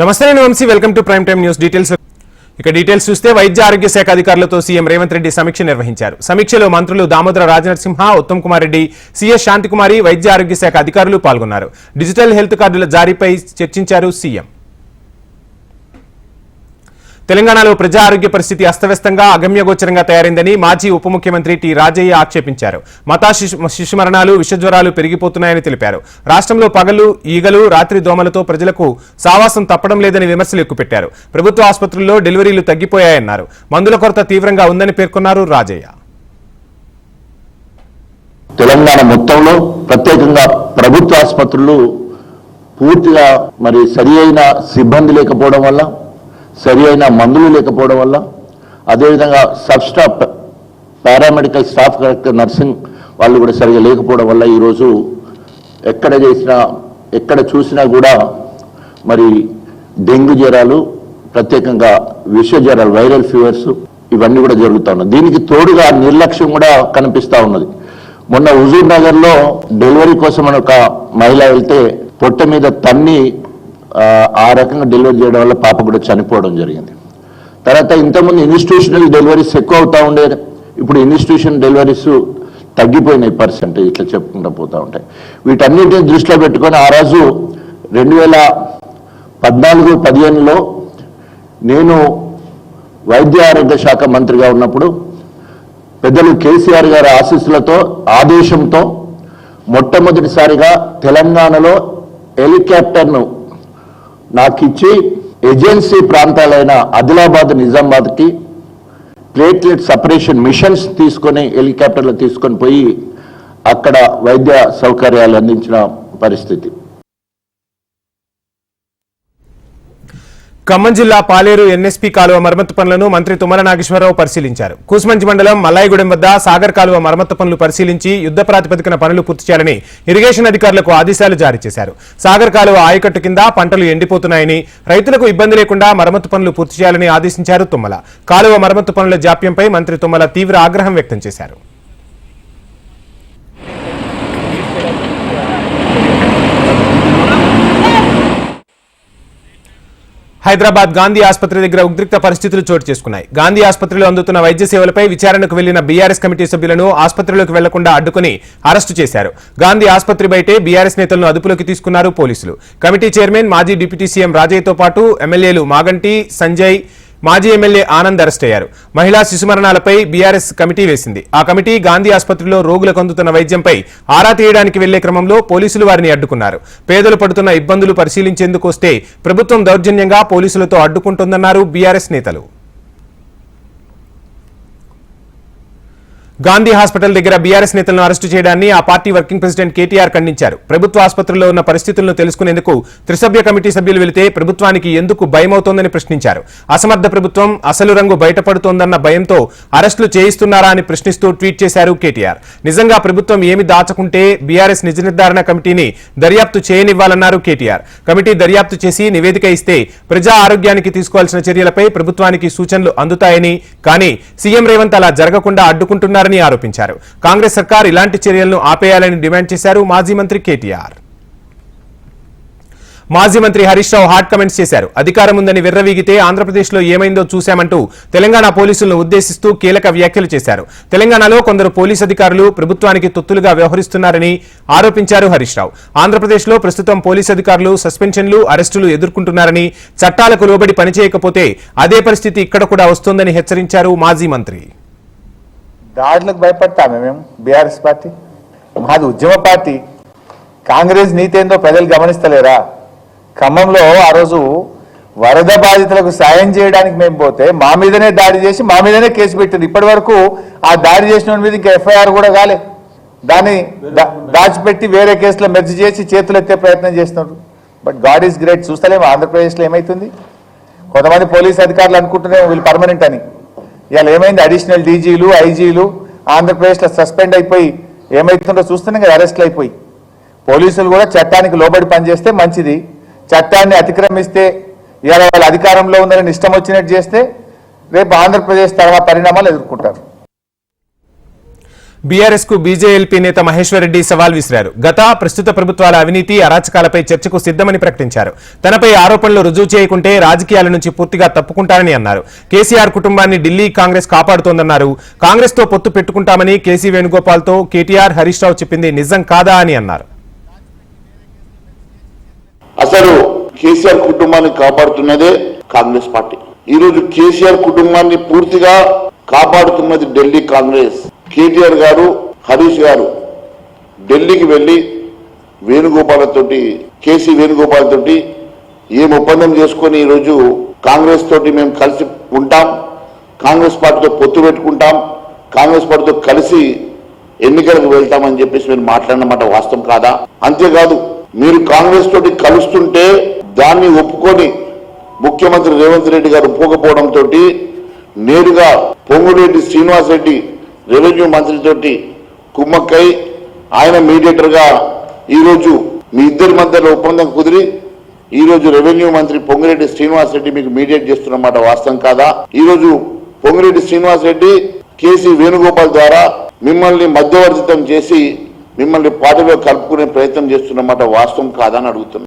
నమస్తే నేను Vamshi welcome to prime time news details. ఇక డీటెయిల్స్ చూస్తే వైద్య ఆరోగ్య శాఖ అధికారులతో సీఎం రేవంత్ రెడ్డి సమీక్ష నిర్వహించారు. సమీక్షలో మంత్రులు దామోదర రాజనరసింహ ఉత్తమ్ కుమార్ రెడ్డి సీఎస్ శాంతికుమారి వైద్య ఆరోగ్య శాఖ అధికారులు పాల్గొన్నారు. డిజిటల్ హెల్త్ కార్డుల జారీపై చర్చించారు సీఎం. తెలంగాణలో ప్రజా ఆరోగ్య పరిస్థితి అస్తవ్యస్తంగా అగమ్యగోచరంగా తయారైందని మాజీ ఉప ముఖ్యమంత్రి టి రాజయ్య ఆక్షేపించారు. మతా శిశు శిశు మరణాలు విషజ్వరాలు పెరిగిపోతున్నాయని తెలిపారు. రాష్ట్రంలో పగలు ఈగలు రాత్రి దోమలతో ప్రజలకు సావాసం తప్పడం లేదని విమర్శలు ఎక్కుపెట్టారు. ప్రభుత్వ ఆసుపత్రుల్లో డెలివరీలు తగ్గిపోయాయన్నారు. మందుల కొరత తీవ్రంగా ఉందని పేర్కొన్నారు రాజయ్య. తెలంగాణ మొత్తంలో ప్రత్యేకంగా ప్రభుత్వ ఆసుపత్రులు పూర్తిగా మరి సరి అయిన సిబ్బంది లేకపోవడం వల్ల సరి అయిన మందులు లేకపోవడం వల్ల అదేవిధంగా sub staff paramedical staff correct nursing వాళ్ళు కూడా సరిగా లేకపోవడం వల్ల ఈరోజు ఎక్కడ చేసినా ఎక్కడ చూసినా కూడా మరి డెంగ్యూ జ్వరాలు ప్రత్యేకంగా విష జ్వరాలు వైరల్ ఫీవర్స్ ఇవన్నీ కూడా జరుగుతూ ఉన్నాయి. దీనికి తోడుగా నిర్లక్ష్యం కూడా కనిపిస్తూ ఉన్నది. మొన్న హుజూర్ నగర్లో డెలివరీ కోసం అని ఒక మహిళ వెళ్తే పొట్ట మీద తన్ని ఆ, రకంగా డెలివరీ చేయడం వల్ల పాప కూడా చనిపోవడం జరిగింది. తర్వాత ఇంతకుముందు ఇన్స్టిట్యూషనల్ డెలివరీస్ ఎక్కువ అవుతా ఉండేది. ఇప్పుడు ఇన్స్టిట్యూషన్ డెలివరీస్ తగ్గిపోయినాయి పర్సెంటేజ్ ఇట్లా చెప్పుకుంటూ పోతూ ఉంటాయి. వీటన్నిటిని దృష్టిలో పెట్టుకొని ఆ రోజు రెండు వేల పద్నాలుగు పదిహేనులో నేను వైద్య ఆరోగ్య శాఖ మంత్రిగా ఉన్నప్పుడు పెద్దలు కేసీఆర్ గారి ఆశీస్సులతో ఆదేశంతో మొట్టమొదటిసారిగా తెలంగాణలో హెలికాప్టర్ను నాకు ఇచ్చి ఏజెన్సీ ప్రాంతాలైన ఆదిలాబాద్ నిజామాబాద్కి ప్లేట్లెట్ సపరేషన్ మిషన్స్ తీసుకొని హెలికాప్టర్లు తీసుకొని పోయి అక్కడ వైద్య సౌకర్యాలు అందించిన పరిస్థితి. ఖమ్మం జిల్లా పాలేరు ఎన్ఎస్పీ కాలువ మరమ్మతు పనులను మంత్రి తుమ్మల నాగేశ్వరరావు పరిశీలించారు. కూసుమంచి మండలం మల్లాయిగూడెం వద్ద సాగర్ కాలువ మరమ్మతు పనులు పరిశీలించి యుద్ధ ప్రాతిపదికన పనులు పూర్తి చేయాలని ఇరిగేషన్ అధికారులకు ఆదేశాలు జారీ చేశారు. సాగర్ కాలువ ఆయకట్టు కింద పంటలు ఎండిపోతున్నాయని రైతులకు ఇబ్బంది లేకుండా మరమ్మతు పనులు పూర్తి చేయాలని ఆదేశించారు తుమ్మల. కాలువ మరమ్మతు పనుల జాప్యంపై మంత్రి తుమ్మల తీవ్ర ఆగ్రహం వ్యక్తం చేశారు. హైదరాబాద్ గాంధీ ఆసుపత్రి దగ్గర ఉద్రిక్త పరిస్థితులు చోటు చేసుకున్నాయి. గాంధీ ఆసుపత్రిలో అందుతున్న వైద్య సేవలపై విచారణకు వెళ్ళిన బీఆర్ఎస్ కమిటీ సభ్యులను ఆసుపత్రిలోకి వెళ్ళకుండా అడ్డుకుని అరెస్టు చేశారు. గాంధీ ఆసుపత్రి బయటే బీఆర్ఎస్ నేతలను అదుపులోకి తీసుకున్నారు పోలీసులు. కమిటీ చైర్మన్ మాజీ డిప్యూటీ సీఎం రాజయ్యతో పాటు ఎమ్మెల్యేలు మాగంటి సంజయ్ మాజీ ఎమ్మెల్యే ఆనంద్ అరెస్ట్ అయ్యారు. మహిళా శిశు మరణాలపై బీఆర్ఎస్ కమిటీ వేసింది. ఆ కమిటీ గాంధీ ఆసుపత్రిలో రోగులకు అందుతున్న వైద్యంపై ఆరా తీయడానికి వెళ్ళే క్రమంలో పోలీసులు వారిని అడ్డుకున్నారు. పేదలు పడుతున్న ఇబ్బందులు పరిశీలించేందుకు వస్తే ప్రభుత్వం దౌర్జన్యంగా పోలీసులతో అడ్డుకుంటోందన్నారు బీఆర్ఎస్ నేతలు. గాంధీ హాస్పిటల్ దగ్గర బీఆర్ఎస్ నేతలను అరెస్టు చేయడాన్ని ఆ పార్టీ వర్కింగ్ ప్రెసిడెంట్ కేటీఆర్ ఖండించారు. ప్రభుత్వ ఆసుపత్రిలో ఉన్న పరిస్థితులను తెలుసుకునేందుకు త్రిసభ్య కమిటీ సభ్యులు వెళితే ప్రభుత్వానికి ఎందుకు భయమవుతోందని ప్రశ్నించారు. అసమర్థ ప్రభుత్వం అసలు రంగు బయటపడుతోందన్న భయంతో అరెస్టులు చేయిస్తున్నారా అని ప్రశ్నిస్తూ ట్వీట్ చేశారు కేటీఆర్. నిజంగా ప్రభుత్వం ఏమి దాచకుంటే బీఆర్ఎస్ నిజ నిర్ధారణ కమిటీని దర్యాప్తు చేయనివ్వాలన్నారు కేటీఆర్. కమిటీ దర్యాప్తు చేసి నివేదిక ఇస్తే ప్రజా ఆరోగ్యానికి తీసుకోవాల్సిన చర్యలపై ప్రభుత్వానికి సూచనలు అందుతాయని కానీ సీఎం రేవంత్ అలా జరగకుండా అడ్డుకుంటున్నారు అడ్డుకుంటున్నారని ఆరోపించారు. కాంగ్రెస్ సర్కార్ ఇలాంటి చర్యలను ఆపేయాలని డిమాండ్ చేశారు మాజీ మంత్రి కేటీఆర్. మాజీ మంత్రి హరీష్ రావు హాట్ కమెంట్స్ చేశారు. అధికారం ఉందని విర్రవీగితే ఆంధ్రప్రదేశ్లో ఏమైందో చూశామంటూ తెలంగాణ పోలీసులను ఉద్దేశిస్తూ కీలక వ్యాఖ్యలు చేశారు. తెలంగాణలో కొందరు పోలీస్ అధికారులు ప్రభుత్వానికి తొత్తులుగా వ్యవహరిస్తున్నారని ఆరోపించారు హరీష్ రావు. ఆంధ్రప్రదేశ్లో ప్రస్తుతం పోలీస్ అధికారులు సస్పెన్షన్లు అరెస్టులు ఎదుర్కొంటున్నారని చట్టాలకు లోబడి పనిచేయకపోతే అదే పరిస్థితి ఇక్కడ కూడా వస్తోందని హెచ్చరించారు మాజీ మంత్రి. దాడులకు భయపడతామే మేము? BRS party? మాది ఉద్యమ పార్టీ. కాంగ్రెస్ నీతి ఏందో ప్రజలు గమనిస్తలేరా? ఖమ్మంలో ఆ రోజు వరద బాధితులకు సాయం చేయడానికి మేము పోతే మా మీదనే దాడి చేసి మా మీదనే కేసు పెట్టింది. ఇప్పటి వరకు ఆ దాడి చేసిన మీద ఇంకా ఎఫ్ఐఆర్ కూడా కాలే. దాన్ని దాచిపెట్టి వేరే కేసులో మెర్జ్ చేసి చేతులు ఎత్తే ప్రయత్నం చేస్తున్నారు. But god is great. చూస్తలేము. ఆంధ్రప్రదేశ్లో ఏమైతుంది? కొంతమంది పోలీస్ అధికారులు అనుకుంటున్నాము వీళ్ళు పర్మనెంట్ అని. ఇవాళ ఏమైంది? అడిషనల్ డీజీలు ఐజీలు ఆంధ్రప్రదేశ్లో సస్పెండ్ అయిపోయి ఏమైతుందో చూస్తున్నాం కదా అరెస్ట్లు అయిపోయి. పోలీసులు కూడా చట్టానికి లోబడి పనిచేస్తే మంచిది. చట్టాన్ని అతిక్రమిస్తే ఇవాళ వాళ్ళ అధికారంలో ఉందని ఇష్టం వచ్చినట్టు చేస్తే రేపు ఆంధ్రప్రదేశ్ తర్వాత పరిణామాలు ఎదుర్కొంటారు. బీఆర్ఎస్కు బీజేఎల్పీ నేత మహేశ్వర్ రెడ్డి సవాల్ విసిరారు. గత ప్రస్తుత ప్రభుత్వాల అవినీతి అరాచకాలపై చర్చకు సిద్ధమని ప్రకటించారు. తనపై ఆరోపణలు రుజువు చేయకుంటే రాజకీయాల నుంచి పూర్తిగా తప్పుకుంటారని అన్నారు. కేసీఆర్ కుటుంబాన్ని ఢిల్లీ కాంగ్రెస్ కాపాడుతోందన్నారు. కాంగ్రెస్తో పొత్తు పెట్టుకుంటామని కేసీ వేణుగోపాల్తో కేటీఆర్ హరీష్ రావు చెప్పింది నిజం కాదా అని అన్నారు. అసలు కేసీఆర్ కుటుంబాన్ని కాపాడుతున్నదే కాంగ్రెస్ పార్టీ. ఈ రోజు కేసీఆర్ కుటుంబాన్ని పూర్తిగా కాపాడుతున్నది ఢిల్లీ కాంగ్రెస్. కేటీఆర్ గారు హరీష్ గారు ఢిల్లీకి వెళ్ళి వేణుగోపాల్ తోటి కేసీ వేణుగోపాల్ తోటి ఏం ఒప్పందం చేసుకొని ఈరోజు కాంగ్రెస్ తోటి మేము కలిసి ఉంటాం కాంగ్రెస్ పార్టీతో పొత్తు పెట్టుకుంటాం కాంగ్రెస్ పార్టీతో కలిసి ఎన్నికలకు వెళ్తామని చెప్పేసి మీరు మాట్లాడినమాట వాస్తవం కాదా? అంతేకాదు మీరు కాంగ్రెస్ తోటి కలుస్తుంటే దాన్ని ఒప్పుకొని ముఖ్యమంత్రి రేవంత్ రెడ్డి గారు ఒప్పుకోకపోవడంతో నేరుగా పొంగురెడ్డి శ్రీనివాస్ రెడ్డి రెవెన్యూ మంత్రితోటి కుమ్మక్కై ఆయన మీడియేటర్గా ఈరోజు మీ ఇద్దరి మధ్యలో ఒప్పందం కుదిరి ఈరోజు రెవెన్యూ మంత్రి పొంగిరెడ్డి శ్రీనివాస్ రెడ్డి మీకు మీడియేట్ చేస్తున్నమాట వాస్తవం కాదా? ఈరోజు పొంగిరెడ్డి శ్రీనివాస్ రెడ్డి కేసీ వేణుగోపాల్ ద్వారా మిమ్మల్ని మధ్యవర్తితం చేసి మిమ్మల్ని పార్టీలో కలుపుకునే ప్రయత్నం చేస్తున్నమాట వాస్తవం కాదా అని అడుగుతున్నా.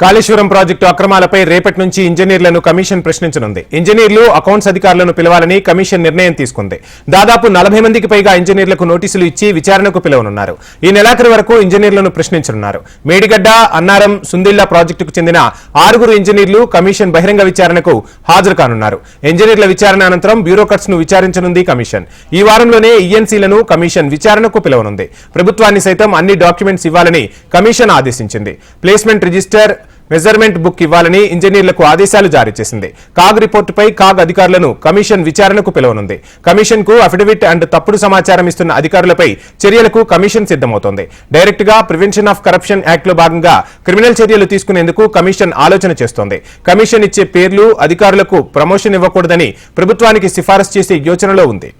కాళేశ్వరం ప్రాజెక్టు అక్రమాలపై రేపటి నుంచి ఇంజనీర్లను కమిషన్ ప్రశ్నించనుంది. ఇంజనీర్లు అకౌంట్స్ అధికారులను పిలవాలని కమిషన్ నిర్ణయం తీసుకుంది. దాదాపు నలభై మందికి పైగా ఇంజనీర్లకు నోటీసులు ఇచ్చి విచారణకు పిలవనున్నారు. ఈ నెలాఖరు వరకు ఇంజనీర్లను ప్రశ్నించనున్నారు. మేడిగడ్డ అన్నారం సుందిల్లా ప్రాజెక్టుకు చెందిన ఆరుగురు ఇంజనీర్లు కమిషన్ బహిరంగ విచారణకు హాజరు కానున్నారు. ఇంజనీర్ల విచారణ అనంతరం బ్యూరోక్రట్స్ను విచారించనుంది కమిషన్. ఈ వారంలోనే ఈఎన్సీలను కమిషన్ విచారణకు పిలవనుంది. ప్రభుత్వాన్ని సైతం అన్ని డాక్యుమెంట్స్ ఇవ్వాలని కమిషన్ ఆదేశించింది. ప్లేస్మెంట్ రిజిస్టర్ మెజర్మెంట్ బుక్ ఇవ్వాలని ఇంజనీర్లకు ఆదేశాలు జారీ చేసింది. కాగ్ రిపోర్టుపై కాగ్ అధికారులను కమిషన్ విచారణకు పిలవనుంది. కమిషన్కు అఫిడవిట్ అండ్ తప్పుడు సమాచారం ఇస్తున్న అధికారులపై చర్యలకు కమిషన్ సిద్ధమవుతోంది. డైరెక్ట్గా ప్రివెన్షన్ ఆఫ్ కరప్షన్ యాక్ట్లో భాగంగా క్రిమినల్ చర్యలు తీసుకునేందుకు కమిషన్ ఆలోచన చేస్తోంది. కమిషన్ ఇచ్చే పేర్లు అధికారులకు ప్రమోషన్ ఇవ్వకూడదని ప్రభుత్వానికి సిఫారసు చేసే యోచనలో ఉంది.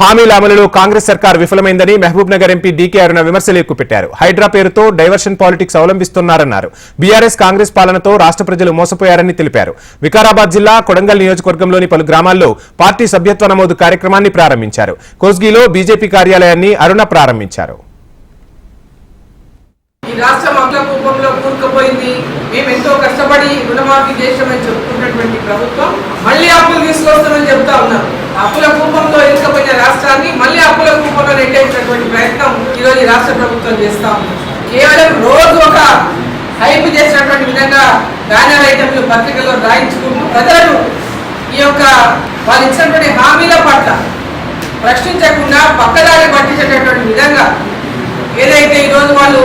హామీల అమలులో కాంగ్రెస్ సర్కార్ విఫలమైందని Mahabubnagar MP DK Aruna విమర్శలు ఎక్కుపెట్టారు హైడ్రా పేరుతో డైవర్షన్ పాలిటిక్స్ అవలంబిస్తున్నారన్నారు. బీఆర్ఎస్ కాంగ్రెస్ పాలనతో రాష్ట్ర ప్రజలు మోసపోయారని తెలిపారు. వికారాబాద్ జిల్లా కొడంగల్ నియోజకవర్గంలోని పలు గ్రామాల్లో పార్టీ సభ్యత్వ నమోదు కార్యక్రమాన్ని ప్రారంభించారు. కోస్గిలో బీజేపీ కార్యాలయాన్ని అరుణ ప్రారంభించారు. ఈ రాష్ట్రం కూరుకుపోయింది. మేము ఎంతో కష్టపడి రుణమాఫీ చేసామని చెప్పుకున్నటువంటి ప్రభుత్వం మళ్ళీ అప్పులు తీసుకొస్తామని చెప్తా ఉన్నారు. అప్పుల కూపంలో ఇరుకపోయిన రాష్ట్రాన్ని మళ్ళీ అప్పుల కూపంలో నెట్టేసినటువంటి ప్రయత్నం ఈరోజు రాష్ట్ర ప్రభుత్వం చేస్తా ఉంది. కేవలం రోజు ఒక హైప్ చేసినటువంటి విధంగా బ్యానర్ ఐటమ్లు పత్రికల్లో రాయించుకుంటూ ప్రజలను ఈ యొక్క వాళ్ళు ఇచ్చినటువంటి హామీల పట్ల ప్రశ్నించకుండా పక్కదారి పట్టించేటటువంటి విధంగా ఏదైతే ఈరోజు వాళ్ళు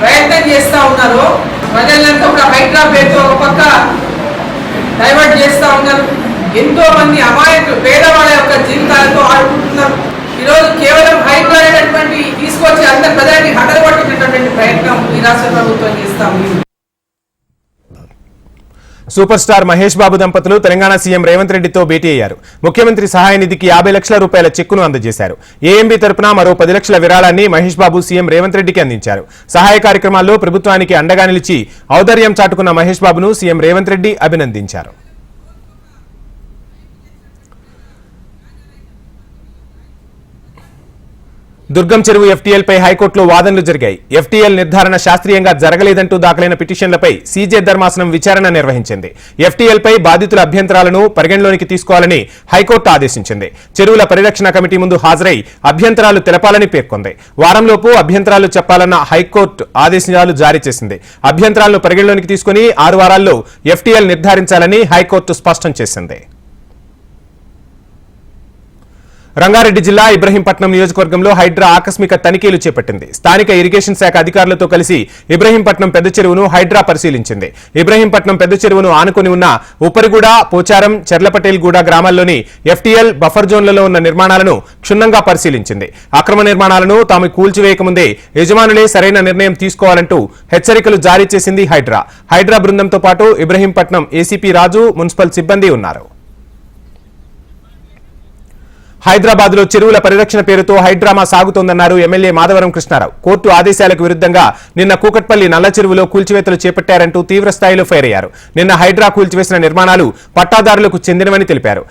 ప్రయత్నం చేస్తూ ఉన్నారో ప్రజలంతా కూడా హైడ్రా పేరుతో ఒక పక్క డైవర్ట్ చేస్తూ ఉన్నారు. ఎంతో మంది అమాయకులు పేదవాళ్ళ యొక్క జీవితాలతో ఆడుకుంటున్నారు. ఈరోజు కేవలం హైడ్రా అనేటటువంటి తీసుకొచ్చి అందరి ప్రజాన్ని హడలగొట్టినటువంటి ప్రయత్నం ఈ రాష్ట్ర ప్రభుత్వం చేస్తా సూపర్ స్టార్ మహేష్ బాబు దంపతులు తెలంగాణ సీఎం రేవంత్ రెడ్డితో భేటీ అయ్యారు. ముఖ్యమంత్రి సహాయ నిధికి యాభై లక్షల రూపాయల చెక్కును అందజేశారు. ఏఎంబీ తరపున మరో పది లక్షల విరాళాన్ని మహేష్ బాబు సీఎం రేవంత్ రెడ్డికి అందించారు. సహాయ కార్యక్రమాల్లో ప్రభుత్వానికి అండగా నిలిచి ఔదర్యం చాటుకున్న మహేష్ బాబును సీఎం రేవంత్ రెడ్డి అభినందించారు. దుర్గం చెరువు ఎఫ్టీఎల్పై హైకోర్టులో వాదనలు జరిగాయి. ఎఫ్టీఎల్ నిర్ధారణ శాస్త్రీయంగా జరగలేదంటూ దాఖలైన పిటిషన్లపై సీజే ధర్మాసనం విచారణ నిర్వహించింది. ఎఫ్టీఎల్పై బాధితుల అభ్యంతరాలను పరిగణలోనికి తీసుకోవాలని హైకోర్టు ఆదేశించింది. చెరువుల పరిరక్షణ కమిటీ ముందు హాజరై అభ్యంతరాలు తెలపాలని పేర్కొంది. వారంలోపు అభ్యంతరాలు చెప్పాలన్న హైకోర్టు ఆదేశాలు జారీ చేసింది. అభ్యంతరాలను పరిగణలోనికి తీసుకుని ఆరు వారాల్లో ఎఫ్టీఎల్ నిర్ధారించాలని హైకోర్టు స్పష్టం చేసింది. రంగారెడ్డి జిల్లా ఇబ్రహీంపట్నం నియోజకవర్గంలో హైడ్రా ఆకస్మిక తనిఖీలు చేపట్టింది. స్థానిక ఇరిగేషన్ శాఖ అధికారులతో కలిసి ఇబ్రహీంపట్నం పెద్ద చెరువును హైడ్రా పరిశీలించింది. ఇబ్రహీంపట్నం పెద్ద చెరువును ఆనుకుని ఉన్న ఉపరిగూడ పోచారం చెర్లపటేల్గూడ గ్రామాల్లోని ఎఫ్టీఎల్ బఫర్ జోన్లలో ఉన్న నిర్మాణాలను క్షుణ్ణంగా పరిశీలించింది. అక్రమ నిర్మాణాలను తాము కూల్చివేయకముందే యజమానులే సరైన నిర్ణయం తీసుకోవాలంటూ హెచ్చరికలు జారీ చేసింది హైడ్రా. హైడ్రా బృందంతో పాటు ఇబ్రహీంపట్నం ఏసీపీ రాజు మున్సిపల్ సిబ్బంది ఉన్నారు. హైదరాబాద్లో చెరువుల పరిరక్షణ పేరుతో హైడ్రామా సాగుతోందన్నారు ఎమ్మెల్యే మాధవరం కృష్ణారావు. కోర్టు ఆదేశాలకు విరుద్ధంగా నిన్న కూకట్పల్లి నల్ల చెరువులో కూల్చివేతలు చేపట్టారంటూ తీవ్ర స్థాయిలో ఫైర్ అయ్యారు నిన్న హైడ్రా కూల్చివేసిన నిర్మాణాలు పట్టాదారులకు చెందినవని తెలిపారు.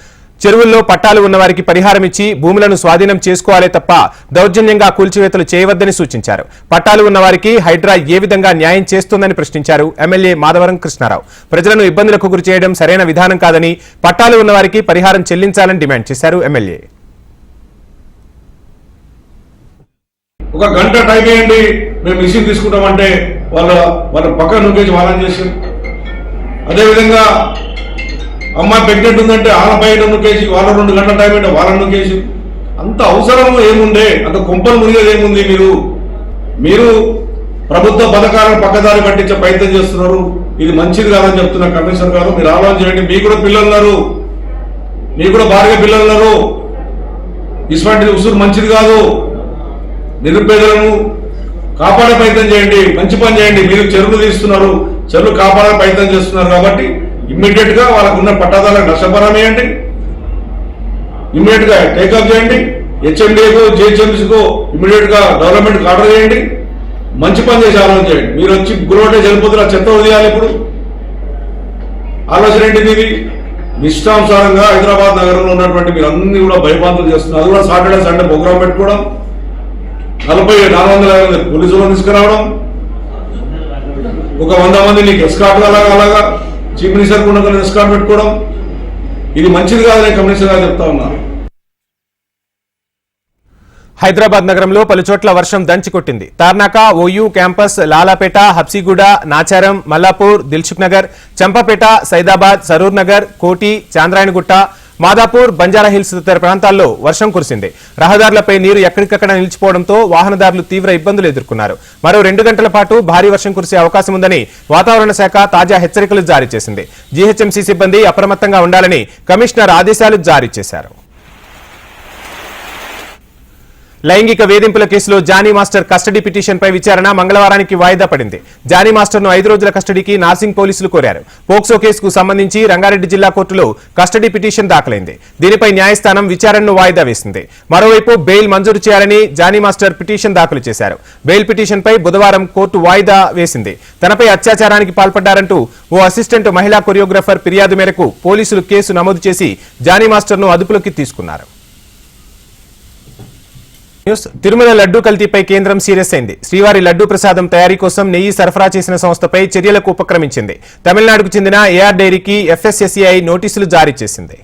చెరువుల్లో పట్టాలు ఉన్నవారికి పరిహారం ఇచ్చి భూములను స్వాధీనం చేసుకోవాలే తప్ప దౌర్జన్యంగా కూల్చివేతలు చేయవద్దని సూచించారు. పట్టాలు ఉన్నవారికి హైడ్రా ఏ విధంగా న్యాయం చేస్తుందని ప్రశ్నించారు ఎమ్మెల్యే మాధవరం కృష్ణారావు. ప్రజలను ఇబ్బందులకు గురి చేయడం సరైన విధానం కాదని పట్టాలు ఉన్నవారికి పరిహారం చెల్లించాలని డిమాండ్ చేశారు ఎమ్మెల్యే. ఒక గంట టైం వేయండి మేము మిషన్ తీసుకుంటామంటే వాళ్ళ వాళ్ళ పక్కన నొక్కేసి వాళ్ళని చేసి అదేవిధంగా అమ్మాయి ప్రెగ్నెంట్ ఉందంటే వాళ్ళ బయట నొక్కేసి వాళ్ళ రెండు గంటల టైం అంటే వాళ్ళని నొక్కేసి అంత అవసరం ఏముండే? అంత కుంపలు మునిగేది ఏముంది మీరు? మీరు ప్రభుత్వ పథకాలను పక్కదారి పట్టించే ప్రయత్నం చేస్తున్నారు. ఇది మంచిది కాదని చెప్తున్న కమిషనర్ గారు మీరు ఆలోచన చేయండి. మీకు కూడా పిల్లలు ఉన్నారు. మీకు కూడా భార్య పిల్లలు ఉన్నారు. ఇటువంటి ఉసురు మంచిది కాదు. నిరుపేదలను కాపాడే ప్రయత్నం చేయండి మంచి పని చేయండి. మీరు చెరువులు తీస్తున్నారు చెరువులు కాపాడే ప్రయత్నం చేస్తున్నారు కాబట్టి ఇమ్మీడియట్గా వాళ్ళకు ఉన్న పట్టాదారులకు నష్టపరం వేయండి ఇమ్మీడియట్గా టేకప్ చేయండి. హెచ్ఎండిఏకు జిహెచ్ఎంసీకు ఇమ్మీడియట్గా గవర్నమెంట్ ఆర్డర్ చేయండి. మంచి పని చేసి ఆలోచన చేయండి. మీరు వచ్చి గురవటే చనిపోతున్న చెత్త వదిలేయాలి ఇప్పుడు. ఆలోచన ఏంటి ఇది మీ హైదరాబాద్ నగరంలో ఉన్నటువంటి మీరు అన్ని కూడా భయపాంతులు చేస్తున్నారు. అది కూడా సాటర్డే సండే ప్రోగ్రామ్ పెట్టుకోవడం. నలభై నాలుగు వందల ఐదు మంది పోలీసులను తీసుకురావడం ఒక వంద మంది నీకు ఎస్కాట్ అలాగా అలాగా చీఫ్ మినిస్టర్ కూడా ఎస్కాట్ పెట్టుకోవడం ఇది మంచిది కాదని కమిషనర్ గారు చెప్తా ఉన్నారు. హైదరాబాద్ నగరంలో పలుచోట్ల వర్షం దంచికొట్టింది Tarnaka OU campus Lalapet Habsiguda Nacharam Mallapur Dilsukhnagar Champapet Saidabad Saroornagar Koti Chandrayangutta Madhapur Banjara hills తదితర ప్రాంతాల్లో వర్షం కురిసింది. రహదారులపై నీరు ఎక్కడికక్కడ నిలిచిపోవడంతో వాహనదారులు తీవ్ర ఇబ్బందులు ఎదుర్కొన్నారు. మరో రెండు గంటల పాటు భారీ వర్షం కురిసే అవకాశం ఉందని వాతావరణ శాఖ తాజా హెచ్చరికలు జారీ చేసింది. జీహెచ్ఎంసీ సిబ్బంది అప్రమత్తంగా ఉండాలని కమిషనర్ ఆదేశాలు జారీ చేశారు. లైంగిక వేధింపుల కేసులో జానీ మాస్టర్ కస్టడీ పిటిషన్పై విచారణ మంగళవారానికి వాయిదా పడింది. జానీ మాస్టర్ను ఐదు రోజుల కస్టడీకి నార్సింగ్ పోలీసులు కోరారు. పోక్సో కేసుకు సంబంధించి రంగారెడ్డి జిల్లా కోర్టులో కస్టడీ పిటిషన్ దాఖలైంది. దీనిపై న్యాయస్థానం విచారణను వాయిదా వేసింది. మరోవైపు బెయిల్ మంజూరు చేయాలని జానీ మాస్టర్ పిటిషన్ దాఖలు చేశారు. బెయిల్ పిటిషన్పై బుధవారం కోర్టు వాయిదా వేసింది. తనపై అత్యాచారానికి పాల్పడ్డారంటూ ఓ అసిస్టెంట్ మహిళా కొరియోగ్రాఫర్ ఫిర్యాదు మేరకు పోలీసులు కేసు నమోదు చేసి జానీ మాస్టర్ను అదుపులోకి తీసుకున్నారు. న్యూస్. తిరుమల లడ్డూ కల్తీపై కేంద్రం సీరియస్ అయింది. శ్రీవారి లడ్డూ ప్రసాదం తయారీ కోసం నెయ్యి సరఫరా చేసిన సంస్థపై చర్యలకు ఉపక్రమించింది. తమిళనాడుకు చెందిన ఏఆర్ డైరీకి ఎఫ్ఎస్ఎస్సిఐ నోటీసులు జారీ చేసింది.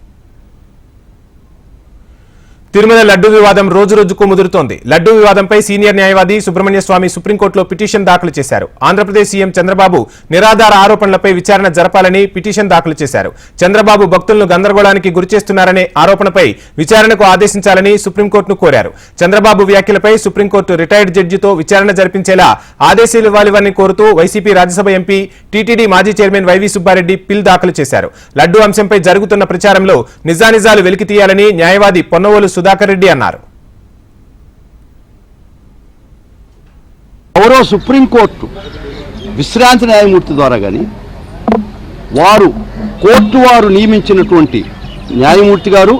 తిరుమల లడ్డూ వివాదం రోజు రోజుకు ముదురుతోంది. లడ్డు వివాదంపై సీనియర్ న్యాయవాది సుబ్రహ్మణ్య స్వామి సుప్రీంకోర్టులో పిటిషన్ దాఖలు చేశారు. ఆంధ్రప్రదేశ్ సీఎం చంద్రబాబు నిరాధార ఆరోపణలపై విచారణ జరపాలని పిటిషన్ దాఖలు చేశారు. చంద్రబాబు భక్తులను గందరగోళానికి గురిచేస్తున్నారనే ఆరోపణపై విచారణకు ఆదేశించాలని సుప్రీంకోర్టును కోరారు. చంద్రబాబు వ్యాఖ్యలపై సుప్రీంకోర్టు రిటైర్డ్ జడ్జితో విచారణ జరిపించేలా ఆదేశాలు ఇవ్వాలని కోరుతూ వైసీపీ రాజ్యసభ ఎంపీ టీటీడీ మాజీ చైర్మన్ వైవి సుబ్బారెడ్డి పిల్ దాఖలు చేశారు. లడ్డూ అంశంపై జరుగుతున్న ప్రచారంలో నిజానిజాలు వెలికి తీయాలని న్యాయవాది పొన్నవోలు సుధాకర్ రెడ్డి అన్నారు. గౌరవ సుప్రీంకోర్టు విశ్రాంతి న్యాయమూర్తి ద్వారా కానీ వారు కోర్టు వారు నియమించినటువంటి న్యాయమూర్తి గారు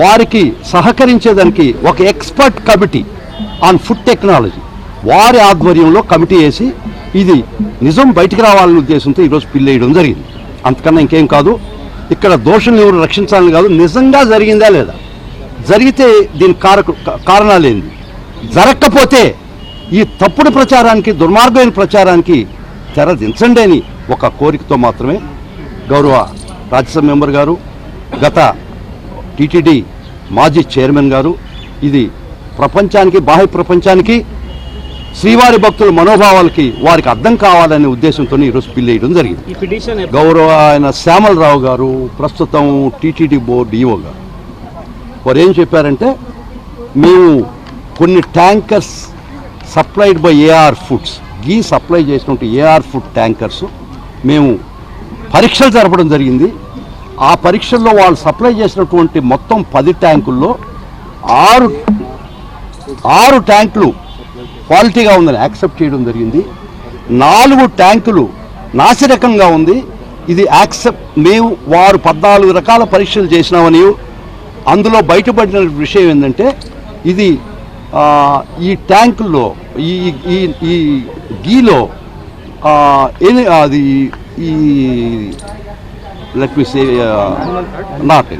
వారికి సహకరించేదానికి ఒక expert committee on food technology వారి ఆధ్వర్యంలో కమిటీ వేసి ఇది నిజం బయటికి రావాలనే ఉద్దేశంతో ఈరోజు పిల్లేయడం జరిగింది. అంతకన్నా ఇంకేం కాదు ఇక్కడ దోషులను ఎవరు రక్షించాలని కాదు నిజంగా జరిగిందా లేదా? జరిగితే దీని కారకు కారణాలు ఏంది జరగకపోతే ఈ తప్పుడు ప్రచారానికి దుర్మార్గమైన ప్రచారానికి తెరదించండి అని ఒక కోరికతో మాత్రమే గౌరవ రాజ్యసభ మెంబర్ గారు గత టీటీడీ మాజీ చైర్మన్ గారు ఇది ప్రపంచానికి బాహ్య ప్రపంచానికి శ్రీవారి భక్తుల మనోభావాలకి వారికి అర్థం కావాలనే ఉద్దేశంతో ఈరోజు పిల్లేయడం జరిగింది. గౌరవ ఆయన శ్యామలరావు గారు ప్రస్తుతం టీటీడీ బోర్డు ఈఓ గారు. వారు ఏం చెప్పారంటే మేము కొన్ని tankers supplied by AR foods. Ghee supply చేసినటువంటి ఏఆర్ ఫుడ్ ట్యాంకర్స్ మేము పరీక్షలు జరపడం జరిగింది. ఆ పరీక్షల్లో వాళ్ళు సప్లై చేసినటువంటి మొత్తం పది ట్యాంకుల్లో ఆరు ఆరు ట్యాంకులు క్వాలిటీగా ఉందని యాక్సెప్ట్ చేయడం జరిగింది. నాలుగు ట్యాంకులు నాసిరకంగా ఉంది. ఇది యాక్సెప్ట్ మేము వారు పద్నాలుగు రకాల పరీక్షలు చేసినామని అందులో బయటపడిన విషయం ఏంటంటే ఇది ఈ ట్యాంకుల్లో ఈ ఈ గీలో ఏది అది ఈ let me say not.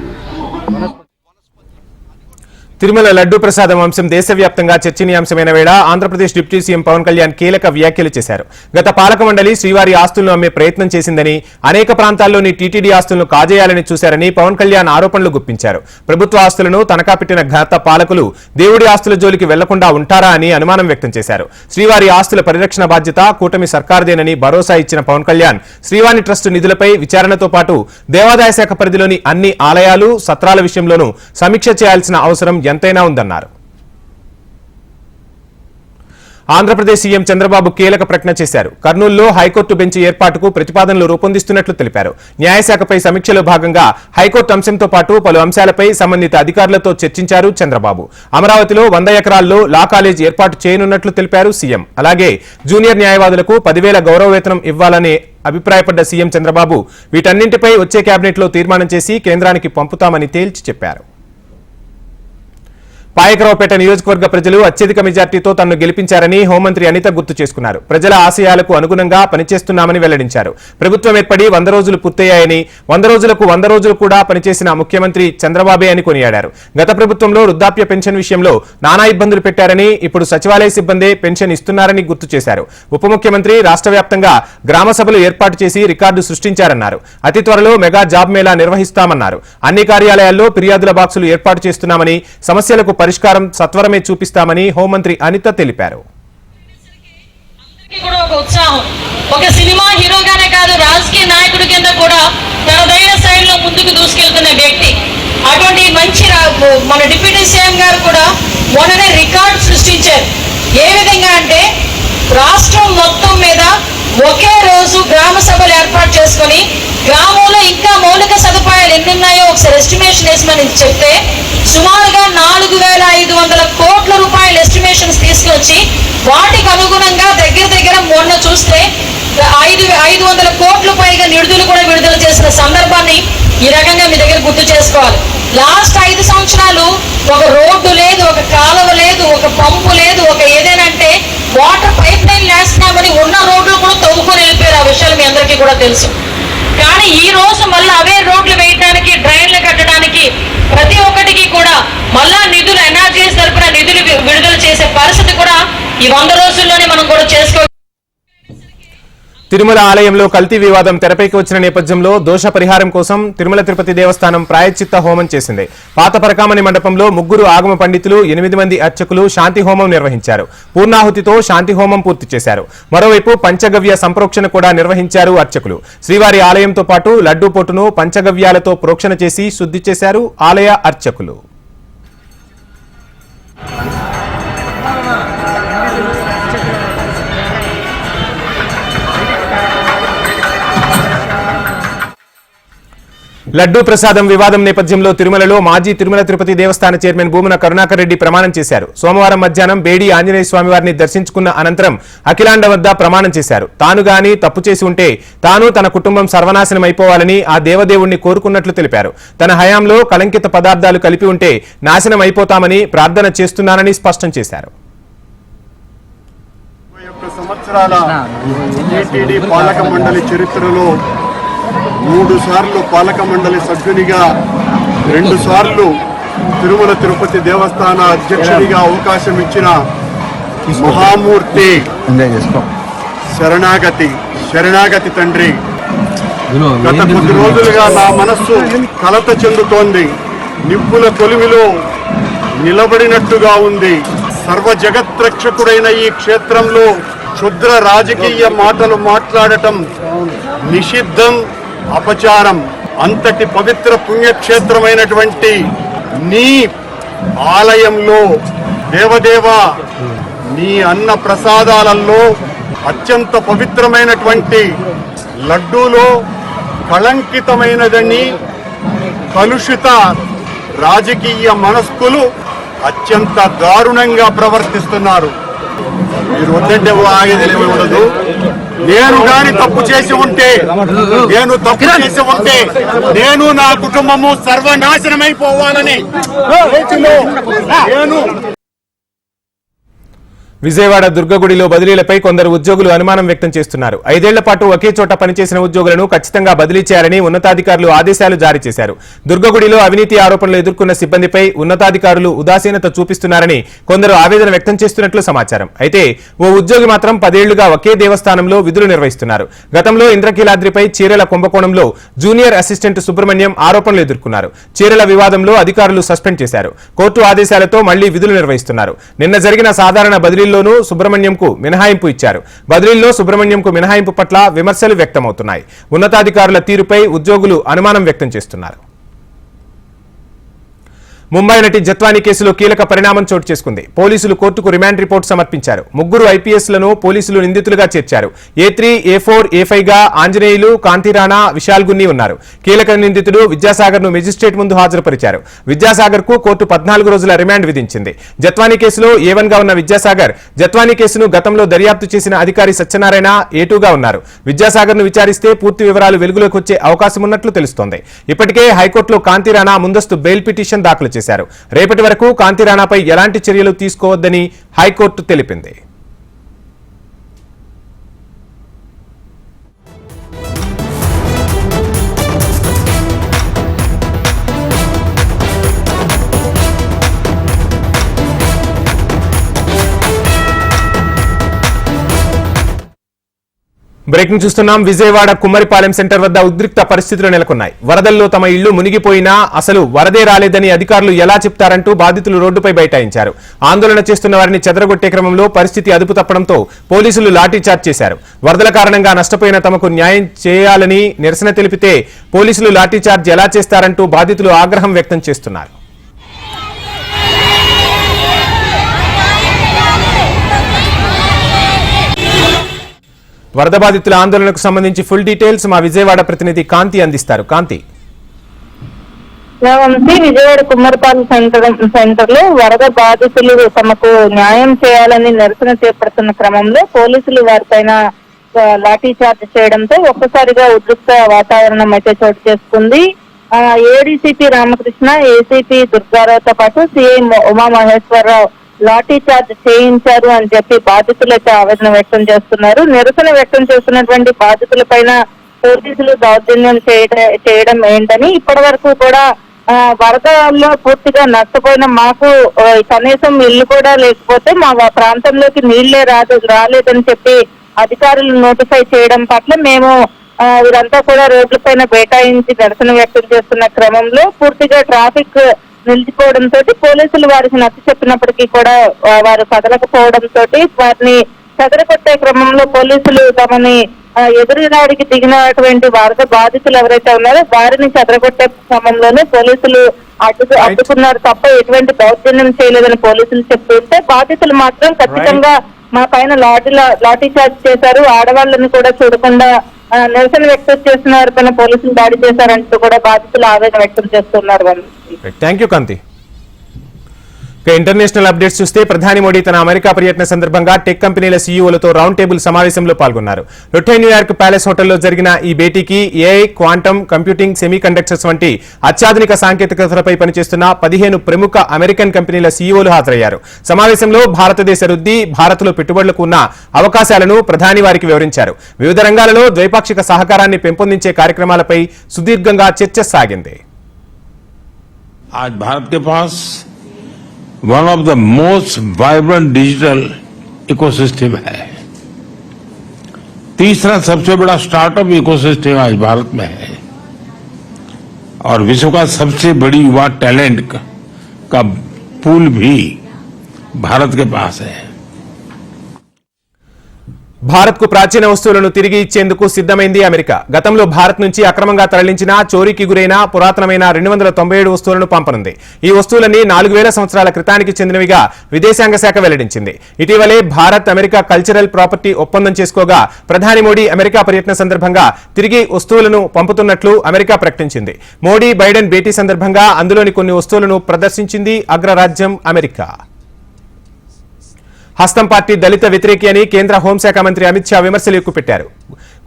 Tirumala laddu ప్రసాదం అంశం దేశవ్యాప్తంగా చర్చనీయాంశమైన వేళ ఆంధ్రప్రదేశ్ డిప్యూటీ సీఎం పవన్ కళ్యాణ్ కీలక వ్యాఖ్యలు చేశారు. గత పాలక మండలి శ్రీవారి ఆస్తులను అమ్మే ప్రయత్నం చేసిందని అనేక ప్రాంతాల్లోని టీటీడీ ఆస్తులను కాజేయాలని చూశారని పవన్ కళ్యాణ్ ఆరోపణలు గుప్పించారు. ప్రభుత్వ ఆస్తులను తనఖా పెట్టిన గత పాలకులు దేవుడి ఆస్తుల జోలికి వెళ్ళకుండా ఉంటారా అని అనుమానం వ్యక్తం చేశారు. శ్రీవారి ఆస్తుల పరిరక్షణ బాధ్యత కూటమి సర్కార్దేనని భరోసా ఇచ్చిన పవన్ కళ్యాణ్ శ్రీవాణి ట్రస్ట్ నిధులపై విచారణతో పాటు దేవాదాయ శాఖ పరిధిలోని అన్ని ఆలయాలు సత్రాల విషయంలోనూ సమీక్ష చేయాల్సిన అవసరం ఎంతైనా ఉందన్నారు. ఆంధ్రప్రదేశ్ సీఎం చంద్రబాబు కీలక ప్రకటన చేశారు. కర్నూలులో హైకోర్టు బెంచ్ ఏర్పాటుకు ప్రతిపాదనలు రూపొందిస్తున్నట్లు తెలిపారు. న్యాయశాఖపై సమీక్షలో భాగంగా హైకోర్టు అంశంతో పాటు పలు అంశాలపై సంబంధిత అధికారులతో చర్చించారు చంద్రబాబు. అమరావతిలో వంద ఎకరాల్లో లా కాలేజ్ ఏర్పాటు చేయనున్నట్లు తెలిపారు సీఎం. అలాగే జూనియర్ న్యాయవాదులకు పదివేల గౌరవ వేతనం ఇవ్వాలనే అభిప్రాయపడ్డ సీఎం చంద్రబాబు వీటన్నింటిపై వచ్చే కేబినెట్లో తీర్మానం చేసి కేంద్రానికి పంపుతామని తేల్చి చెప్పారు. పాయకరావుపేట నియోజకవర్గ ప్రజలు అత్యధిక మెజార్టీతో తనను గెలిపించారని హోంమంత్రి అనిత గుర్తు చేసుకున్నారు. ప్రజల ఆశయాలకు అనుగుణంగా పనిచేస్తున్నామని వెల్లడించారు. ప్రభుత్వం ఏర్పడి వంద రోజులు పూర్తయ్యాయని వంద రోజులకు వంద రోజులు కూడా పనిచేసిన ముఖ్యమంత్రి చంద్రబాబే అని కొనియాడారు. గత ప్రభుత్వంలో వృద్ధాప్య పెన్షన్ విషయంలో నానా ఇబ్బందులు పెట్టారని ఇప్పుడు సచివాలయ సిబ్బందే పెన్షన్ ఇస్తున్నారని గుర్తు చేశారు. ఉప ముఖ్యమంత్రి రాష్ట్ర వ్యాప్తంగా గ్రామ సభలు ఏర్పాటు చేసి రికార్డు సృష్టించారన్నారు. అతి త్వరలో మెగా జాబ్ మేళా నిర్వహిస్తామన్నారు. అన్ని కార్యాలయాల్లో ఫిర్యాదుల బాక్సులు ఏర్పాటు చేస్తున్నామని సమస్యలకు పరిష్కారం సత్వరమే చూపిస్తామని హోంమంత్రి అనిత తెలిపారు. ఒక ఉత్సాహం. ఒక సినిమా హీరోగానే కాదు రాజకీయ నాయకుడి కింద కూడా తనదైన శైలిలో ముందుకు దూసుకెళ్తున్న వ్యక్తి. అటువంటి మంచి రా- మన డిప్యూటీ సీఎం గారు కూడా మొన్ననే రికార్డు సృష్టించారు. ఏ విధంగా అంటే రాష్ట్రం మొత్తం మీద ఒకే రోజు గ్రామ సభలు ఏర్పాటు చేసుకొని గ్రామంలో ఇంకా మౌలిక సదుపాయాలు ఎన్ని ఉన్నాయో ఒకసారి ఎస్టిమేషన్ వేసి చెప్తే సుమారుగా నాలుగు వేల ఐదు వందల కోట్ల రూపాయల ఎస్టిమేషన్స్ తీసుకొచ్చి వాటికి అనుగుణంగా దగ్గర దగ్గర మొన్న చూస్తే ఐదు ఐదు వందల కోట్ల పైగా నిడుదలు కూడా విడుదల చేసిన సందర్భాన్ని ఈ రకంగా మీ దగ్గర గుర్తు చేసుకోవాలి. లాస్ట్ ఐదు సంవత్సరాలు ఒక రోడ్డు లేదు ఒక కాలువ లేదు ఒక పంపు లేదు ఒక ఏదేనంటే వాటర్ పైప్ లైన్ వేస్తున్నామని ఉన్న రోడ్డు కూడా తవ్వుకొని వెళ్ళిపోయారు ఆ విషయాలు మీ అందరికీ కూడా తెలుసు. కానీ ఈ రోజు మళ్ళీ అవే రోడ్లు వేయడానికి డ్రైన్లు కట్టడానికి ప్రతి ఒక్కటికి కూడా మళ్ళా నిధులు ఎన్ఆర్జీఎస్ తరపున నిధులు విడుదల చేసే పరిస్థితి కూడా ఈ వంద రోజుల్లోనే మనం కూడా చేసుకో తిరుమల ఆలయంలో కల్తీ వివాదం తెరపైకి వచ్చిన నేపథ్యంలో దోష పరిహారం కోసం తిరుమల తిరుపతి దేవస్థానం ప్రాయశ్చిత్త హోమం చేసింది. పాత పరకామణి మండపంలో ముగ్గురు ఆగమ పండితులు ఎనిమిది మంది అర్చకులు శాంతి హోమం నిర్వహించారు. పూర్ణాహుతితో శాంతి హోమం పూర్తి చేశారు. మరోవైపు పంచగవ్య సంప్రోక్షణ కూడా నిర్వహించారు అర్చకులు. శ్రీవారి ఆలయంతో పాటు లడ్డూ పొట్టును పంచగవ్యాలతో ప్రోక్షణ చేసి శుద్ధి చేశారు ఆలయ అర్చకులు. లడ్డూ ప్రసాదం వివాదం నేపథ్యంలో తిరుమలలో మాజీ తిరుమల తిరుపతి దేవస్థాన చైర్మన్ భూమన కరుణాకర్ రెడ్డి ప్రమాణం చేశారు. సోమవారం మధ్యాహ్నం బేడి ఆంజనేయ స్వామివారిని దర్శించుకున్న అనంతరం అఖిలాండ వద్ద ప్రమాణం చేశారు. తాను గాని తప్పు చేసి ఉంటే తాను తన కుటుంబం సర్వనాశనం అయిపోవాలని ఆ దేవదేవుణ్ణి కోరుకున్నట్లు తెలిపారు. తన హయాంలో కలంకిత పదార్థాలు కలిపి ఉంటే నాశనం అయిపోతామని ప్రార్థన చేస్తున్నానని స్పష్టం చేశారు. సంవత్సరాల పాలక మండలి చరిత్రలో మూడు సార్లు పాలక మండలి సభ్యునిగా రెండు సార్లు తిరుమల తిరుపతి దేవస్థాన అధ్యక్షుడిగా అవకాశం ఇచ్చిన మహామూర్తి శరణాగతి శరణాగతి తండ్రి. గత కొద్ది రోజులుగా నా మనస్సు కలత చెందుతోంది. నిప్పుల కొలిమిలో నిలబడినట్టుగా ఉంది. సర్వ జగత్రక్షకుడైన ఈ క్షేత్రంలో క్షుద్ర రాజకీయ మాటలు మాట్లాడటం నిషిద్ధం. అపచారం అంతటి పవిత్ర పుణ్యక్షేత్రమైనటువంటి నీ ఆలయంలో దేవదేవ నీ అన్న ప్రసాదాలలో అత్యంత పవిత్రమైనటువంటి లడ్డూలో కళంకితమైనదని కలుషిత రాజకీయ మనస్కులు అత్యంత దారుణంగా ప్రవర్తిస్తున్నారు. మీరు వద్దంటే ఆగేది ఉండదు. నేను గాని తప్పు చేసి ఉంటే నేను తప్పు చేసి ఉంటే నేను నా కుటుంబము సర్వనాశనమైపోవాలని నేను విజయవాడ దుర్గగుడిలో బదిలీలపై కొందరు ఉద్యోగులు అనుమానం వ్యక్తం చేస్తున్నారు. ఐదేళ్ళ పాటు ఒకే చోట పనిచేసిన ఉద్యోగులను ఖచ్చితంగా బదిలీ చేయాలని ఉన్నతాధికారులు ఆదేశాలు జారీ చేశారు. దుర్గగుడిలో అవినీతి ఆరోపణలు ఎదుర్కొన్న సిబ్బందిపై ఉన్నతాధికారులు ఉదాసీనత చూపిస్తున్నారని కొందరు ఆవేదన వ్యక్తం చేస్తున్నట్లు సమాచారం. అయితే ఓ ఉద్యోగి మాత్రం పదేళ్ళుగా ఒకే దేవస్థానంలో విధులు నిర్వహిస్తున్నారు. గతంలో ఇంద్రకీలాద్రిపై చీరల కుంభకోణంలో జూనియర్ అసిస్టెంట్ సుబ్రహ్మణ్యం ఆరోపణలు ఎదుర్కొన్నారు. చీరల వివాదంలో అధికారులు సస్పెండ్ చేశారు. కోర్టు ఆదేశాలతో మళ్ళీ విధులు నిర్వహిస్తున్నారు. నిన్న జరిగిన సాధారణ బదిలీల్లోనూ సుబ్రహ్మణ్యంకు మినహాయింపు ఇచ్చారు. బదిలీల్లో సుబ్రహ్మణ్యంకు మినహాయింపు పట్ల విమర్శలు వ్యక్తమవుతున్నాయి. ఉన్నతాధికారుల తీరుపై ఉద్యోగులు అనుమానం వ్యక్తం చేస్తున్నారు. ముంబై నటి జత్వానీ కేసులో కీలక పరిణామం చోటు చేసుకుంది. పోలీసులు కోర్టుకు రిమాండ్ రిపోర్ట్ సమర్పించారు. ముగ్గురు ఐపీఎస్లను పోలీసులు నిందితులుగా చేర్చారు. A three A four A ఫైవ్గా Anjaneyulu Kanthi Rana Vishal Gunni ఉన్నారు. కీలక నిందితుడు విద్యాసాగర్ను మెజిస్ట్రేట్ ముందు హాజరుపరిచారు. విద్యాసాగర్కు కోర్టు పద్నాలుగు రోజుల రిమాండ్ విధించింది. జత్వానీ కేసులో ఏ వన్గా ఉన్న విద్యాసాగర్ జత్వానీ కేసును గతంలో దర్యాప్తు చేసిన అధికారి సత్యనారాయణ ఏ గా ఉన్నారు. విద్యాసాగర్ను విచారిస్తే పూర్తి వివరాలు వెలుగులోకి వచ్చే అవకాశం ఉన్నట్లు తెలుస్తోంది. ఇప్పటికే హైకోర్టులో కాంతిరాణా ముందస్తు బెయిల్ పిటిషన్ దాఖలు చేశారు. రేపటి వరకు కాంతిరాణాపై ఎలాంటి చర్యలు తీసుకోవద్దని హైకోర్టు తెలిపింది. బ్రేకింగ్ చూస్తున్నాం. విజయవాడ కుమ్మరిపాలెం సెంటర్ వద్ద ఉద్రిక్త పరిస్థితులు నెలకొన్నాయి. వరదల్లో తమ ఇళ్ళు మునిగిపోయినా అసలు వరదే రాలేదని అధికారులు ఎలా చెప్తారంటూ బాధితులు రోడ్డుపై బైఠాయించారు. ఆందోళన చేస్తున్న వారిని చెదరగొట్టే క్రమంలో పరిస్థితి అదుపు తప్పడంతో పోలీసులు లాఠీచార్జ్ చేశారు. వరదల కారణంగా నష్టపోయిన తమకు న్యాయం చేయాలని నిరసన తెలిపితే పోలీసులు లాఠీచార్జ్ ఎలా చేస్తారంటూ బాధితులు ఆగ్రహం వ్యక్తం చేస్తున్నారు. వరద బాధితుల ఆందోళనకు సంబంధించి ఫుల్ డీటెయిల్స్ మా విజయవాడ ప్రతినిధి కాంతి అందిస్తారు. కాంతి. వంశీ విజయవాడ కుమ్మరిపాలెం సెంటర్ సెంటర్లో వరద బాధితులు తమకు న్యాయం చేయాలని నిరసన చేపడుతున్న క్రమంలో పోలీసులు వారిపైన ఆ, లాఠీ చార్జ్ చేయడంతో ఒక్కసారిగా ఉద్రిక్త వాతావరణం అయితే చోటు చేసుకుంది. ఆ, ఏడీసీపీ రామకృష్ణ ఏసీపీ దుర్గారావుతో పాటు సిఐ ఉమా మహేశ్వరరావు లాఠీ చార్జ్ చేయించారు అని చెప్పి బాధితులు అయితే ఆవేదన వ్యక్తం చేస్తున్నారు. నిరసన వ్యక్తం చేస్తున్నటువంటి బాధితుల పైన పోలీసులు దౌర్జన్యం చేయడం ఏంటని ఇప్పటి వరకు కూడా ఆ, వరదల్లో పూర్తిగా నష్టపోయిన మాకు కనీసం ఇల్లు కూడా లేకపోతే మా ప్రాంతంలోకి నీళ్ళే రాదు రాలేదని చెప్పి అధికారులు నోటిఫై చేయడం పట్ల మేము వీరంతా కూడా రోడ్లపైన బైఠాయించి నిరసన వ్యక్తం చేస్తున్న క్రమంలో పూర్తిగా ట్రాఫిక్ నిలిచిపోవడంతో పోలీసులు వారికి నచ్చ చెప్పినప్పటికీ కూడా వారు కదలకపోవడంతో వారిని చెదరగొట్టే క్రమంలో పోలీసులు తమని ఎదురుదాడికి దిగినటువంటి వరద బాధితులు ఎవరైతే ఉన్నారో వారిని చెదరగొట్టే క్రమంలోనే పోలీసులు అడ్డు అడ్డుకున్నారు తప్ప ఎటువంటి దౌర్జన్యం చేయలేదని పోలీసులు చెప్తుంటే బాధితులు మాత్రం ఖచ్చితంగా మా పైన లాఠీ లాఠీ చార్జ్ చేశారు. ఆడవాళ్ళని కూడా చూడకుండా నిరసన వ్యక్తం చేస్తున్నారు పోలీసులు దాడి చేశారంటూ కూడా బాధితులు ఆవేదన వ్యక్తం చేస్తున్నారు thank you Kanthi ఇక ఇంటర్నేషనల్ అప్డేట్స్ చూస్తే ప్రధాని మోడీ తన అమెరికా పర్యటన సందర్భంగా టెక్ కంపెనీల సీఈఓలతో రౌండ్ టేబుల్ సమావేశంలో పాల్గొన్నారు రొట్టె న్యూయార్క్ ప్యాలెస్ హోటల్లో జరిగిన ఈ భేటీకి AI quantum computing semiconductors వంటి అత్యాధునిక సాంకేతికతలపై పనిచేస్తున్న పదిహేను ప్రముఖ అమెరికన్ కంపెనీల సీఈఓలు హాజరయ్యారు సమావేశంలో భారతదేశ వృద్ధి భారత్లో పెట్టుబడులకు ఉన్న అవకాశాలను ప్రధాని వారికి వివరించారు వివిధ రంగాలలో ద్వైపాక్షిక సహకారాన్ని పెంపొందించే కార్యక్రమాలపై సుదీర్ఘంగా చర్చ సాగింది आज भारत के पास One of the most vibrant digital ecosystem है। तीसरा सबसे बड़ा स्टार्टअप इकोसिस्टम आज भारत में है। और विश्व का सबसे बड़ी युवा टैलेंट का, पूल भी भारत के पास है। భారత్కు ప్రాచీన వస్తువులను తిరిగి ఇచ్చేందుకు సిద్ధమైంది అమెరికా. గతంలో భారత్ నుంచి అక్రమంగా తరలించిన చోరీకి గురైన పురాతనమైన రెండు వందల తొంభై ఏడు వస్తువులను పంపనుంది. ఈ వస్తువులన్నీ నాలుగు వేల సంవత్సరాల క్రితానికి చెందినవిగా విదేశాంగ శాఖ వెల్లడించింది. ఇటీవలే భారత్ అమెరికా కల్చరల్ ప్రాపర్టీ ఒప్పందం చేసుకోగా ప్రధాని మోడీ అమెరికా పర్యటన సందర్భంగా తిరిగి వస్తువులను పంపుతున్నట్లు అమెరికా ప్రకటించింది. మోడీ బైడెన్ భేటీ సందర్భంగా అందులోని కొన్ని వస్తువులను ప్రదర్శించింది అగ్రరాజ్యం అమెరికా. హస్తం పార్టీ దళిత వ్యతిరేకి అని కేంద్ర హోంశాఖ మంత్రి అమిత్ షా విమర్శలు ఎక్కుపెట్టారు.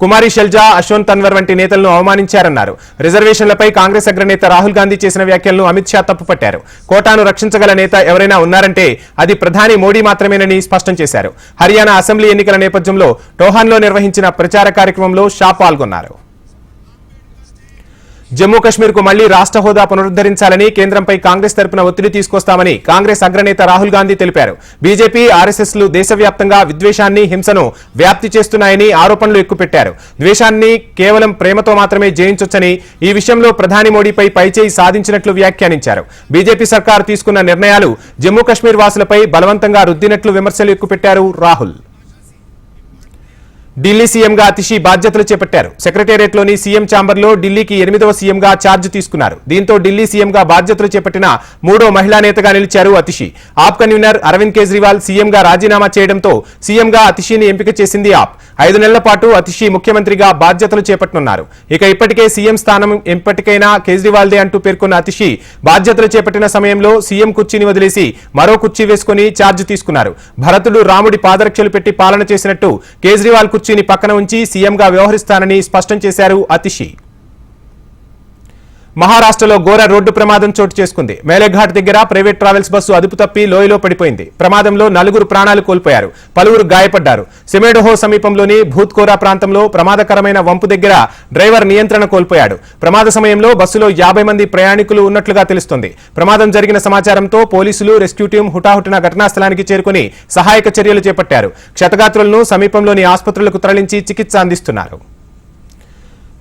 కుమారి షెల్జా అశ్వంత్ తన్వర్ వంటి నేతలను అవమానించారన్నారు. రిజర్వేషన్లపై కాంగ్రెస్ అగ్రనేత రాహుల్ గాంధీ చేసిన వ్యాఖ్యలను అమిత్ షా తప్పుపట్టారు. కోటాను రక్షించగల నేత ఎవరైనా ఉన్నారంటే అది ప్రధాని మోడీ మాత్రమేనని స్పష్టం చేశారు. హర్యానా అసెంబ్లీ ఎన్నికల నేపథ్యంలో టోహాన్లో నిర్వహించిన ప్రచార కార్యక్రమంలో షా పాల్గొన్నారు. జమ్మూ కశ్మీర్కు మళ్ళీ రాష్ట్ర హోదా పునరుద్ధరించాలని కేంద్రంపై కాంగ్రెస్ తరపున ఒత్తిడి తీసుకొస్తామని కాంగ్రెస్ అగ్రనేత రాహుల్ గాంధీ తెలిపారు. బీజేపీ ఆర్ఎస్ఎస్లు దేశవ్యాప్తంగా విద్వేషాన్ని హింసను వ్యాప్తి చేస్తున్నాయని ఆరోపణలు ఎక్కుపెట్టారు. ద్వేషాన్ని కేవలం ప్రేమతో మాత్రమే జయించొచ్చని ఈ విషయంలో ప్రధాని మోడీపై పైచేయి సాధించినట్లు వ్యాఖ్యానించారు. బీజేపీ సర్కారు తీసుకున్న నిర్ణయాలు జమ్మూ కశ్మీర్ వాసులపై బలవంతంగా రుద్దినట్లు విమర్శలు ఎక్కుపెట్టారు రాహుల్. ఢిల్లీ సీఎంగా అతిషి బాధ్యతలు చేపట్టారు. సెక్రటేరియట్లోని సీఎం ఛాంబర్లో ఢిల్లీకి ఎనిమిదవ సీఎంగా ఛార్జ్ తీసుకున్నారు. దీంతో ఢిల్లీ సీఎంగా బాధ్యతలు చేపట్టిన మూడో మహిళా నేతగా నిలిచారు అతిషి. ఆప్ కన్వీనర్ అరవింద్ కేజ్రీవాల్ సీఎంగా రాజీనామా చేయడంతో సీఎంగా అతిషిని ఎంపిక చేసింది ఆప్. ఐదు నెలల పాటు అతిషి ముఖ్యమంత్రిగా బాధ్యతలు చేపట్టనున్నారు. ఇక ఇప్పటికే సీఎం స్థానం ఎప్పటికైనా కేజ్రీవాల్దే అంటూ పేర్కొన్న అతిషి బాధ్యతలు చేపట్టిన సమయంలో సీఎం కుర్చీని వదిలేసి మరో కుర్చీ వేసుకుని ఛార్జ్ తీసుకున్నారు. భరతుడు రాముడి పాదరక్షలు పెట్టి పాలన చేసినట్టు కేజ్రీవాల్ కుర్చీని పక్కన ఉంచి సీఎంగా వ్యవహరిస్తానని స్పష్టం చేశారు అతిషి. మహారాష్ట్రలో ఘోర రోడ్డు ప్రమాదం చోటు చేసుకుంది. మేలేఘాట్ దగ్గర ప్రైవేట్ ట్రావెల్స్ బస్సు అదుపు తప్పి లోయలో పడిపోయింది. ప్రమాదంలో నలుగురు ప్రాణాలు కోల్పోయారు. పలువురు గాయపడ్డారు. సిమేడోహో సమీపంలోని భూత్కోరా ప్రాంతంలో ప్రమాదకరమైన వంపు దగ్గర డ్రైవర్ నియంత్రణ కోల్పోయాడు. ప్రమాద సమయంలో బస్సులో యాభై మంది ప్రయాణికులు ఉన్నట్లుగా తెలుస్తోంది. ప్రమాదం జరిగిన సమాచారంతో పోలీసులు రెస్క్యూ టీం హుటాహుటిన ఘటనా స్థలానికి చేరుకుని సహాయక చర్యలు చేపట్టారు. క్షతగాత్రులను సమీపంలోని ఆసుపత్రులకు తరలించి చికిత్స అందిస్తున్నారు.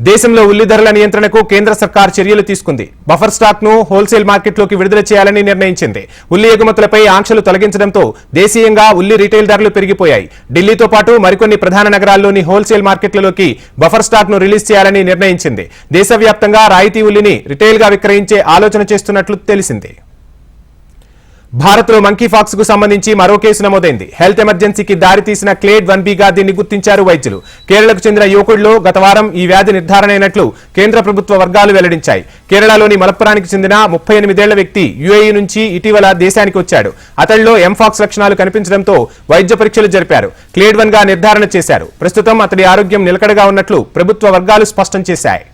దేశంలో ఉల్లి ధరల నియంత్రణకు కేంద్ర సర్కార్ చర్యలు తీసుకుంది. బఫర్ స్టాక్ను హోల్సేల్ మార్కెట్లోకి విడుదల చేయాలని నిర్ణయించింది. ఉల్లి ఎగుమతులపై ఆంక్షలు తొలగించడంతో దేశీయంగా ఉల్లి రీటైల్ ధరలు పెరిగిపోయాయి. ఢిల్లీతో పాటు మరికొన్ని ప్రధాన నగరాల్లోని హోల్సేల్ మార్కెట్లలోకి బఫర్ స్టాక్ను రిలీజ్ చేయాలని నిర్ణయించింది. దేశవ్యాప్తంగా రాయితీ ఉల్లిని రిటైల్గా విక్రయించే ఆలోచన చేస్తున్నట్లు తెలిసింది. భారత్లో మంకీ ఫాక్స్కు సంబంధించి మరో కేసు నమోదైంది. హెల్త్ ఎమర్జెన్సీకి దారితీసిన క్లేడ్ వన్ బిగా దీన్ని గుర్తించారు వైద్యులు. కేరళకు చెందిన యువకుడిలో గత వారం ఈ వ్యాధి నిర్ధారణ అయినట్లు కేంద్ర ప్రభుత్వ వర్గాలు వెల్లడించాయి. కేరళలోని మలప్పురానికి చెందిన ముప్పై ఎనిమిదేళ్ళ వ్యక్తి యుఏఈ నుంచి ఇటీవల దేశానికి వచ్చాడు. అతడిలో ఎంఫాక్స్ లక్షణాలు కనిపించడంతో వైద్య పరీక్షలు జరిపారు. క్లేడ్ వన్గా నిర్ధారణ చేశారు. ప్రస్తుతం అతడి ఆరోగ్యం నిలకడగా ఉన్నట్లు ప్రభుత్వ వర్గాలు స్పష్టం చేశాయి.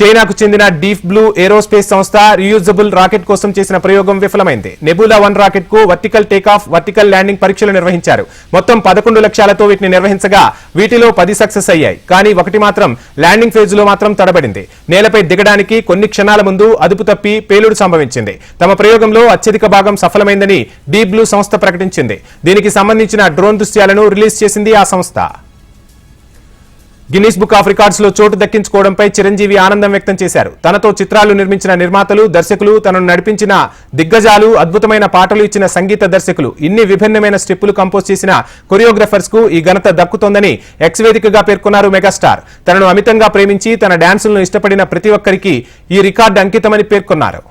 చైనాకు చెందిన డీప్ బ్లూ ఏరోస్పేస్ సంస్థ రీయూజబుల్ రాకెట్ కోసం చేసిన ప్రయోగం విఫలమైంది. నెబులా వన్ రాకెట్కు వర్టికల్ టేకాఫ్ వర్టికల్ ల్యాండింగ్ పరీక్షలు నిర్వహించారు. మొత్తం పదకొండు లక్ష్యాలతో వీటిని నిర్వహించగా వీటిలో పది సక్సెస్ అయ్యాయి. కానీ ఒకటి మాత్రం ల్యాండింగ్ ఫేజ్లో మాత్రం తడబడింది. నేలపై దిగడానికి కొన్ని క్షణాల ముందు అదుపు తప్పి పేలుడు సంభవించింది. తమ ప్రయోగంలో అత్యధిక భాగం సఫలమైందని డీప్ బ్లూ సంస్థ ప్రకటించింది. దీనికి సంబంధించిన డ్రోన్ దృశ్యాలను రిలీజ్ చేసింది ఆ సంస్థ. గిన్నీస్ బుక్ ఆఫ్ రికార్డ్స్లో చోటు దక్కించుకోవడంపై చిరంజీవి ఆనందం వ్యక్తం చేశారు. తనతో చిత్రాలు నిర్మించిన నిర్మాతలు దర్శకులు తనను నడిపించిన దిగ్గజాలు అద్భుతమైన పాటలు ఇచ్చిన సంగీత దర్శకులు ఇన్ని విభిన్నమైన స్టెప్పులు కంపోజ్ చేసిన కొరియోగ్రఫర్స్కు ఈ ఘనత దక్కుతోందని ఎక్స్వేదికగా పేర్కొన్నారు మెగాస్టార్. తనను అమితంగా ప్రేమించి తన డాన్సులను ఇష్టపడిన ప్రతి ఒక్కరికి ఈ రికార్డు అంకితమని పేర్కొన్నారు.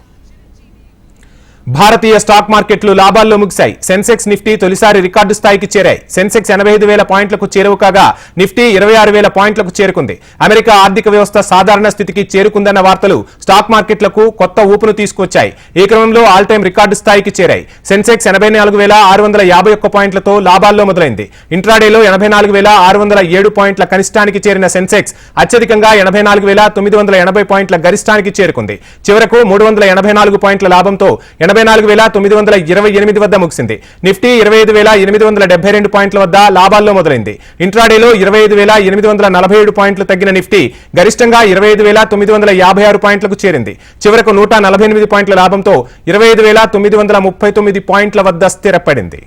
భారతీయ స్టాక్ మార్కెట్లు లాభాల్లో ముగిశాయి. సెన్సెక్స్ నిఫ్టీ తొలిసారి రికార్డు స్థాయికి చేరాయి. సెన్సెక్స్ ఎనభై ఐదు వేల పాయింట్లకు చేరువ కాగా నిఫ్టీ ఇరవై ఆరు వేల పాయింట్లకు చేరుకుంది. అమెరికా ఆర్థిక వ్యవస్థ సాధారణ స్థితికి చేరుకుందన్న వార్తలు స్టాక్ మార్కెట్లకు కొత్త ఊపును తీసుకొచ్చాయి. ఈ క్రమంలో ఆల్ టైం రికార్డు స్థాయికి చేరాయి. సెన్సెక్స్ ఎనభై నాలుగు వేల ఆరు వందల యాభై ఒక్క పాయింట్లతో లాభాల్లో మొదలైంది. ఇంట్రాడేలో ఎనభై నాలుగు వేల ఆరు వందల ఏడు పాయింట్ల కనిష్టానికి చేరిన సెన్సెక్స్ అత్యధికంగా ఎనభై నాలుగు వేల తొమ్మిది వందల ఎనభై పాయింట్ల గరిష్టానికి చేరుకుంది. చివరకు మూడు వందల ఎనభై నాలుగు పాయింట్ల లాభంతో ఎనభై నాలుగు వేల తొమ్మిది వందల ఇరవై ఎనిమిది వద్ద ముగిసింది. నిఫ్టీ ఇరవై ఐదు వేల ఎనిమిది వందల డెబ్బై రెండు పాయింట్ల వద్ద లాభాల్లో మొదలైంది. ఇంట్రాడేలో ఇరవై ఐదు వేల ఎనిమిది వందల నలభై ఏడు పాయింట్లు తగ్గిన నిఫ్టీ గరిష్టంగా ఇరవై ఐదు వేల తొమ్మిది వందల యాభై ఆరు పాయింట్లకు చేరింది. చివరకు నూట నలభై ఎనిమిది పాయింట్ల లాభంతో ఇరవై ఐదు వేల తొమ్మిది వందల ముప్పై తొమ్మిది పాయింట్ల వద్ద స్థిరపడింది.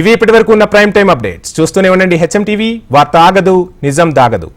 ఇవి ఇప్పటివరకు ఉన్న ప్రైమ్ టైం అప్డేట్స్. చూస్తూనే ఉండండి హెచ్ఎం టీవీ. వార్త ఆగదు నిజం దాగదు.